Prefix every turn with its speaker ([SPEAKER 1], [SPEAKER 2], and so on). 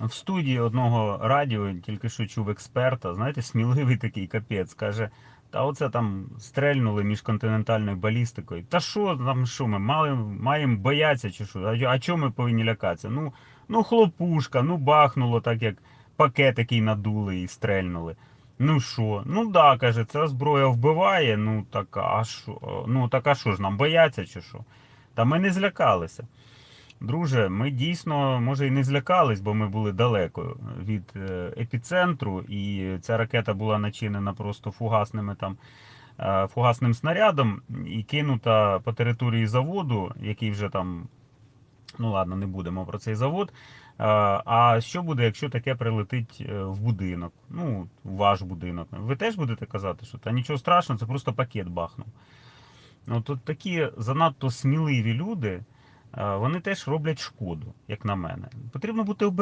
[SPEAKER 1] В студії одного радіо тільки що чув експерта, знаєте, сміливий такий капець, каже. Та оце там стрельнули міжконтинентальною балістикою. Та що там, що ми маємо, маємо боятися чи що? А, а чого ми повинні лякатися? Ну, ну хлопушка, ну бахнуло так, як пакет, який надули і стрельнули. Ну що? Ну да, каже, ця зброя вбиває. Ну так а що? Ну так а що ж нам бояться чи що? Та ми не злякалися. Друже, ми дійсно, може, і не злякались, бо ми були далеко від е, епіцентру, і ця ракета була начинена просто фугасними там е, фугасним снарядом і кинута по території заводу, який вже там. Ну ладно, не будемо про цей завод. Е, А що буде, якщо таке прилетить в будинок? Ну, ваш будинок. Ви теж будете казати, що та нічого страшного, це просто пакет бахнув. Ну, тут такі занадто сміливі люди, вони теж роблять шкоду, як на мене. Потрібно бути